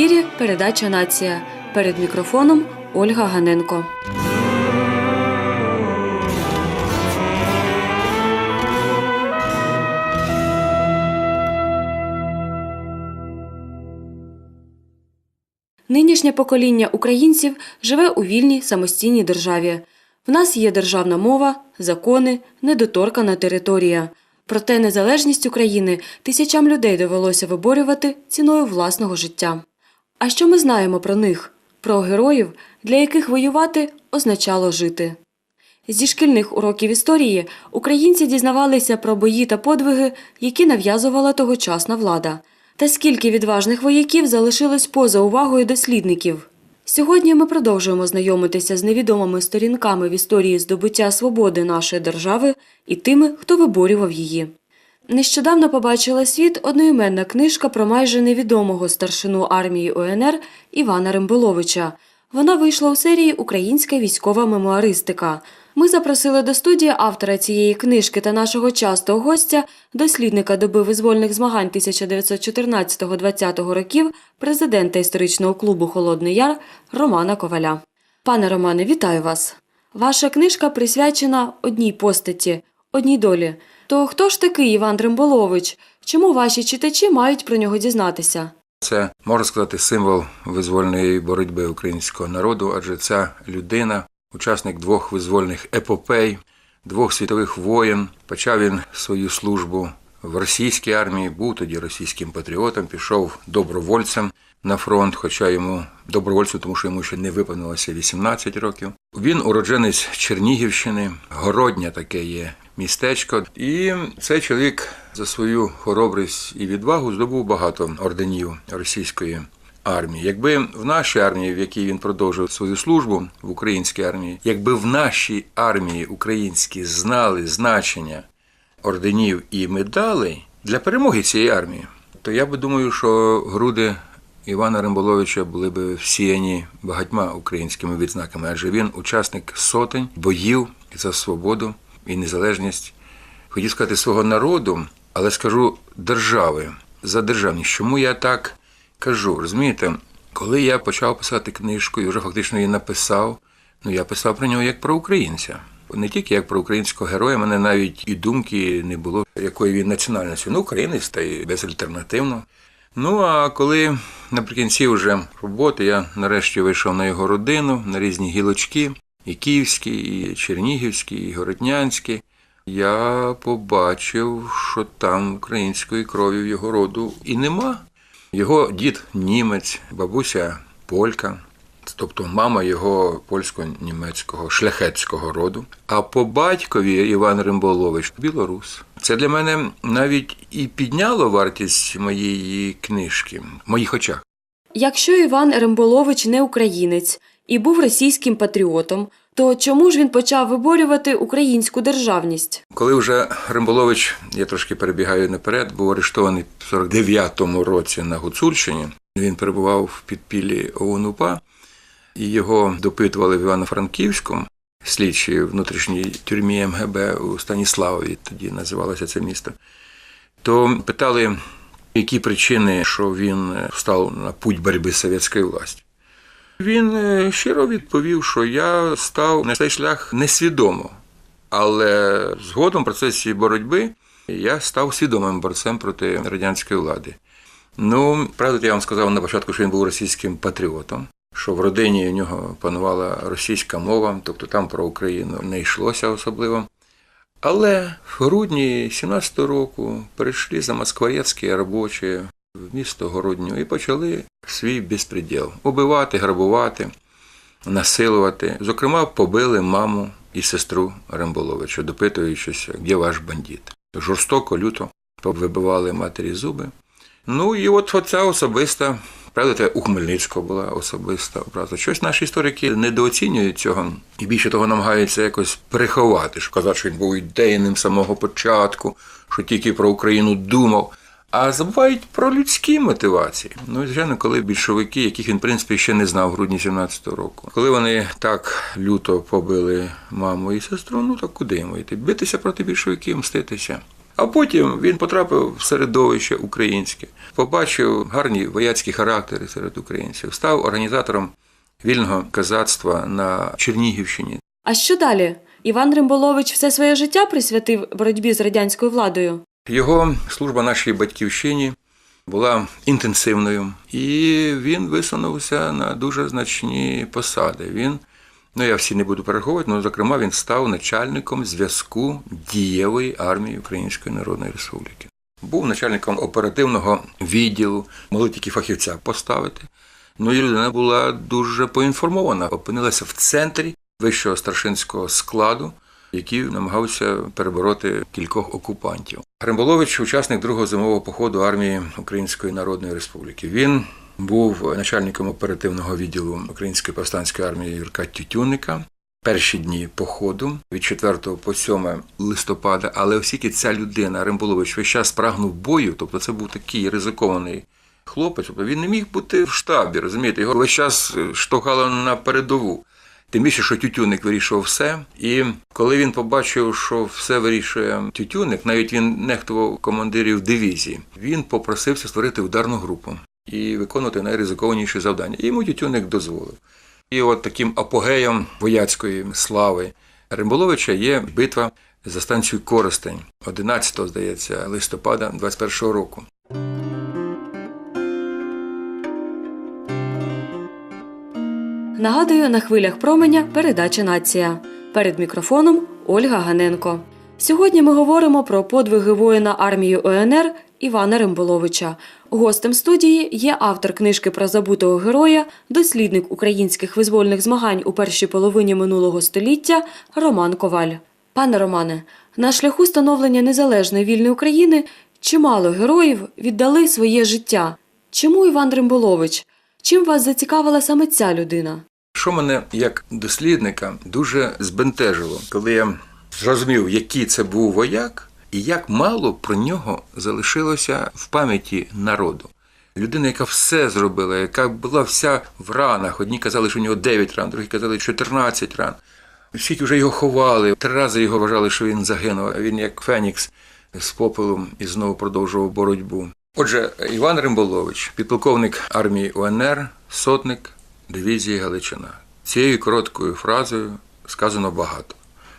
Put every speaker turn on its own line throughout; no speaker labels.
ефірі передача Нація. Перед мікрофоном Ольга Ганенко. Нинішнє покоління українців живе у вільній самостійній державі. В нас є державна мова, закони, недоторкана територія. Проте незалежність України тисячам людей довелося виборювати ціною власного життя. А що ми знаємо про них, про героїв, для яких воювати означало жити? Зі шкільних уроків історії українці дізнавалися про бої та подвиги, які нав'язувала тогочасна влада. Та скільки відважних вояків залишилось поза увагою дослідників. Сьогодні ми продовжуємо знайомитися з невідомими сторінками в історії здобуття свободи нашої держави і тими, хто виборював її. Нещодавно побачила світ одноіменна книжка про майже невідомого старшину армії УНР Івана Римболовича. Вона вийшла у серії Українська військова мемуаристика. Ми запросили до студії автора цієї книжки та нашого частого гостя, дослідника доби визвольних змагань 1914-20 років, президента історичного клубу Холодний Яр Романа Коваля. Пане Романе, вітаю вас! Ваша книжка присвячена одній постаті, одній долі. То хто ж такий Іван Римболович? Чому ваші читачі мають про нього дізнатися?
Це можна сказати символ визвольної боротьби українського народу, адже ця людина, учасник двох визвольних епопей, двох світових воєн. Почав він свою службу в російській армії, був тоді російським патріотом, пішов добровольцем на фронт, хоча йому добровольцем, тому що йому ще не виповнилося 18 років. Він уродженець Чернігівщини, городня таке є містечко. І цей чоловік за свою хоробрість і відвагу здобув багато орденів російської армії. Якби в нашій армії, в якій він продовжив свою службу в українській армії, якби в нашій армії українські знали значення орденів і медалей для перемоги цієї армії, то я би думаю, що груди Івана Римболовича були б всіяні багатьма українськими відзнаками, адже він учасник сотень боїв за свободу і незалежність, хотів сказати, свого народу, але скажу держави за державність. Чому я так кажу? Розумієте, коли я почав писати книжку і вже фактично її написав, ну я писав про нього як про українця. Не тільки як про українського героя, мене навіть і думки не було, якої він національності. Ну, українець та й безальтернативно. Ну а коли наприкінці вже роботи я нарешті вийшов на його родину, на різні гілочки, і київські, і чернігівські, і городнянські, я побачив, що там української крові в його роду і нема. Його дід німець, бабуся полька, тобто мама його польсько-німецького шляхетського роду. А по батькові Іван Римболович білорус. Це для мене навіть і підняло вартість моєї книжки, в моїх очах.
Якщо Іван Римболович не українець і був російським патріотом, то чому ж він почав виборювати українську державність?
Коли вже Римболович, я трошки перебігаю наперед, був арештований в 49-му році на Гуцульщині. Він перебував в підпіллі ОУН-УПА, і його допитували в Івано-Франківському, слідчі внутрішній тюрмі МГБ у Станіславові, тоді називалося це місто. То питали, які причини, що він став на путь боротьби з совєтською властю. Він е, щиро відповів, що я став на цей шлях несвідомо, але згодом в процесі боротьби я став свідомим борцем проти радянської влади. Ну, правда, я вам сказав на початку, що він був російським патріотом, що в родині у нього панувала російська мова, тобто там про Україну не йшлося особливо. Але в грудні 17-го року перейшли за москворецькі робочі місто Городню і почали свій безпреділ убивати, грабувати, насилувати. Зокрема, побили маму і сестру Ремболовича, допитуючися, де ваш бандит. Жорстоко, люто повибивали матері зуби. Ну і от оця особиста, правда, у Хмельницького була особиста образа. Щось наші історики недооцінюють цього і більше того намагаються якось приховати, що казати, що він був ідейним самого початку, що тільки про Україну думав. А забувають про людські мотивації. Ну, звичайно, коли більшовики, яких він, в принципі, ще не знав в грудні 17-го року, коли вони так люто побили маму і сестру, ну так куди йому йти? Битися проти більшовиків, мститися. А потім він потрапив в середовище українське, побачив гарні вояцькі характери серед українців, став організатором вільного казацтва на Чернігівщині.
А що далі? Іван Римболович все своє життя присвятив боротьбі з радянською владою.
Його служба нашій батьківщині була інтенсивною, і він висунувся на дуже значні посади. Він, ну я всі не буду перераховувати, але зокрема він став начальником зв'язку дієвої армії Української Народної Республіки. Був начальником оперативного відділу, могли тільки фахівця поставити. Ну і людина була дуже поінформована, опинилася в центрі вищого старшинського складу, який намагався перебороти кількох окупантів. Гримболович учасник другого зимового походу армії Української Народної Республіки. Він був начальником оперативного відділу Української повстанської армії Юрка Тютюнника. Перші дні походу від 4 по 7 листопада, але оскільки ця людина Римболович весь час прагнув бою, тобто це був такий ризикований хлопець, тобто він не міг бути в штабі, розумієте, його весь час штовхало на передову. Тим більше, що тютюник вирішував все. І коли він побачив, що все вирішує тютюник, навіть він нехтував командирів дивізії, він попросився створити ударну групу і виконувати найризикованіші завдання. І йому тютюник дозволив. І от таким апогеєм вояцької слави Римболовича є битва за станцію Коростень 11, здається, листопада 21 року.
Нагадую, на хвилях променя передача Нація. Перед мікрофоном Ольга Ганенко. Сьогодні ми говоримо про подвиги воїна армії ОНР Івана Римболовича. Гостем студії є автор книжки про забутого героя, дослідник українських визвольних змагань у першій половині минулого століття Роман Коваль. Пане Романе, на шляху становлення незалежної вільної України чимало героїв віддали своє життя. Чому Іван Римболович? Чим вас зацікавила саме ця людина?
Що мене як дослідника дуже збентежило, коли я зрозумів, який це був вояк, і як мало про нього залишилося в пам'яті народу. Людина, яка все зробила, яка була вся в ранах. Одні казали, що у нього 9 ран, другі казали 14 ран. Всі вже його ховали. Три рази його вважали, що він загинув. Він як Фенікс з попелом і знову продовжував боротьбу. Отже, Іван Римболович, підполковник армії УНР, сотник дивізії Галичина. Цією короткою фразою сказано багато.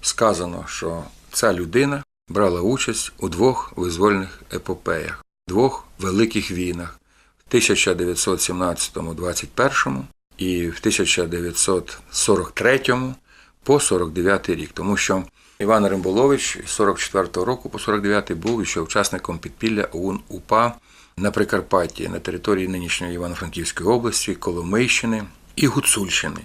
Сказано, що ця людина брала участь у двох визвольних епопеях, двох великих війнах в 1917-21 і в 1943 по 49 рік, тому що Іван Римболович з 44 року по 49 був ще учасником підпілля ОУН УПА на Прикарпатті на території нинішньої Івано-Франківської області, Коломийщини і Гуцульщини.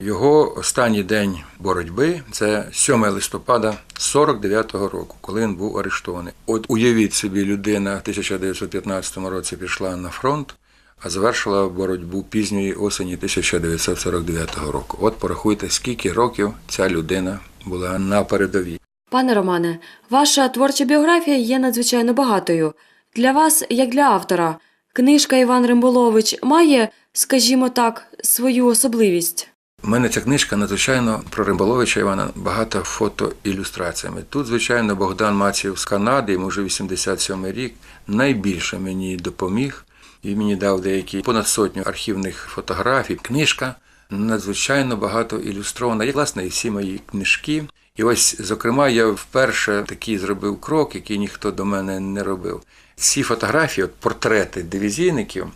Його останній день боротьби це 7 листопада 49-го року, коли він був арештований. От уявіть собі, людина в 1915 році пішла на фронт, а завершила боротьбу пізньої осені 1949 року. От порахуйте, скільки років ця людина була на передовій.
Пане Романе, ваша творча біографія є надзвичайно багатою. Для вас, як для автора, книжка Іван Римболович має, скажімо так, свою особливість.
У мене ця книжка надзвичайно про Римболовича Івана багато фотоілюстраціями. Тут, звичайно, Богдан Маців з Канади, йому вже 87 рік, найбільше мені допоміг і мені дав деякі понад сотню архівних фотографій. Книжка надзвичайно багато ілюстрована. Як, власне, і всі мої книжки. І ось, зокрема, я вперше такий зробив крок, який ніхто до мене не робив. Ці фотографії, от портрети дивізійників,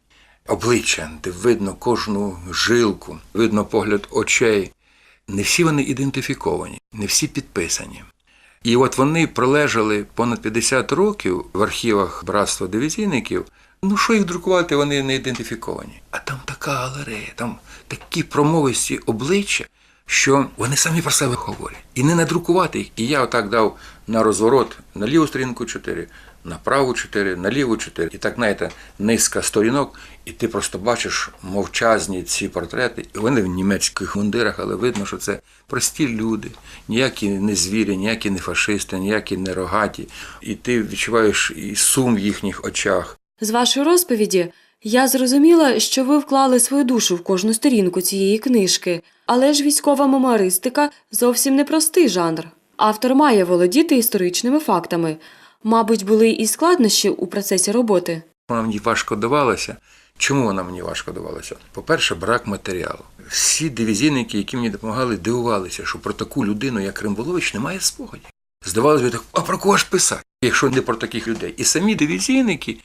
обличчя, де видно кожну жилку, видно погляд очей. Не всі вони ідентифіковані, не всі підписані. І от вони пролежали понад 50 років в архівах братства дивізійників. Ну, що їх друкувати, вони не ідентифіковані. А там така галерея, там такі промовисті обличчя, що вони самі про себе говорять. І не надрукувати їх. І я отак дав на розворот на ліву сторінку 4, на праву 4, на ліву 4. І так, знаєте, низка сторінок, і ти просто бачиш мовчазні ці портрети. І вони в німецьких мундирах, але видно, що це прості люди, ніякі не звірі, ніякі не фашисти, ніякі не рогаті. І ти відчуваєш і сум в їхніх очах.
З вашої розповіді я зрозуміла, що ви вклали свою душу в кожну сторінку цієї книжки, але ж військова мемуаристика зовсім непростий жанр. Автор має володіти історичними фактами, Мабуть, були і складнощі у процесі роботи.
Вона мені важко давалася. Чому вона мені важко давалася? По-перше, брак матеріалу. Всі дивізійники, які мені допомагали, дивувалися, що про таку людину, як Римболович, немає спогадів. Здавалося так, а про кого ж писати, якщо не про таких людей? І самі дивізійники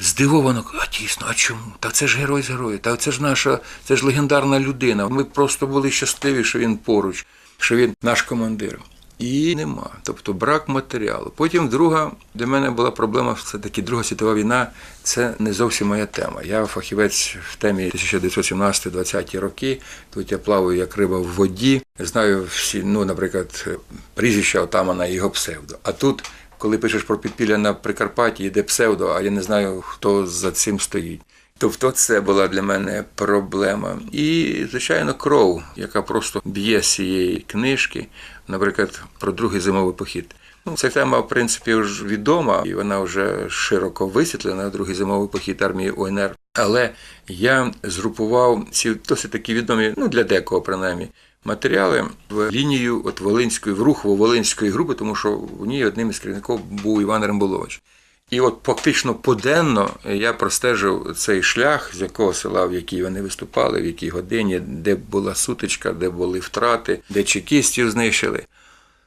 здивовано, а дійсно, а чому? Та це ж герой з героїв, та це ж наша, це ж легендарна людина. Ми просто були щасливі, що він поруч, що він наш командир. І нема, тобто брак матеріалу. Потім друга для мене була проблема, все таки Друга світова війна це не зовсім моя тема. Я фахівець в темі 1917-20 роки. Тут я плаваю як риба в воді. Знаю всі, ну, наприклад, прізвища отамана і його псевдо. А тут, коли пишеш про підпілля на Прикарпатті, йде псевдо, а я не знаю, хто за цим стоїть. Тобто це була для мене проблема. І, звичайно, кров, яка просто б'є з цієї книжки, наприклад, про другий зимовий похід. Ну, ця тема, в принципі, вже відома, і вона вже широко висвітлена, другий зимовий похід армії УНР. Але я згрупував ці досить такі відомі, ну для декого принаймні, матеріали в лінію от Волинської, в рухову Волинської групи, тому що в ній одним із керівників був Іван Ремболович. І от фактично поденно я простежив цей шлях, з якого села, в якій вони виступали, в якій годині, де була сутичка, де були втрати, де чекістів знищили.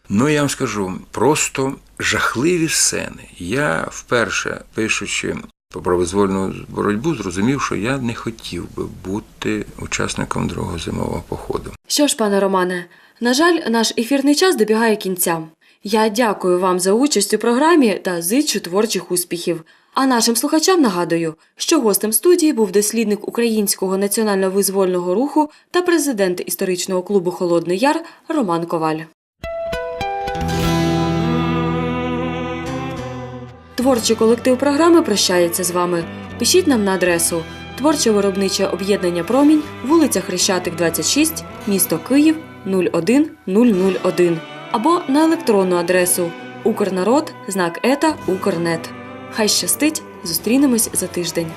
Ну, я вам скажу, просто жахливі сцени. Я вперше, пишучи про визвольну боротьбу, зрозумів, що я не хотів би бути учасником другого зимового походу.
Що ж, пане Романе, на жаль, наш ефірний час добігає кінця. Я дякую вам за участь у програмі та зичу творчих успіхів. А нашим слухачам нагадую, що гостем студії був дослідник українського національно-визвольного руху та президент історичного клубу Холодний Яр Роман Коваль. Творчий колектив програми прощається з вами. Пишіть нам на адресу Творче виробниче об'єднання Промінь, вулиця Хрещатик, 26, місто Київ 01001 або на електронну адресу Укрнарод, знак ета Укрнет. Хай щастить! Зустрінемось за тиждень.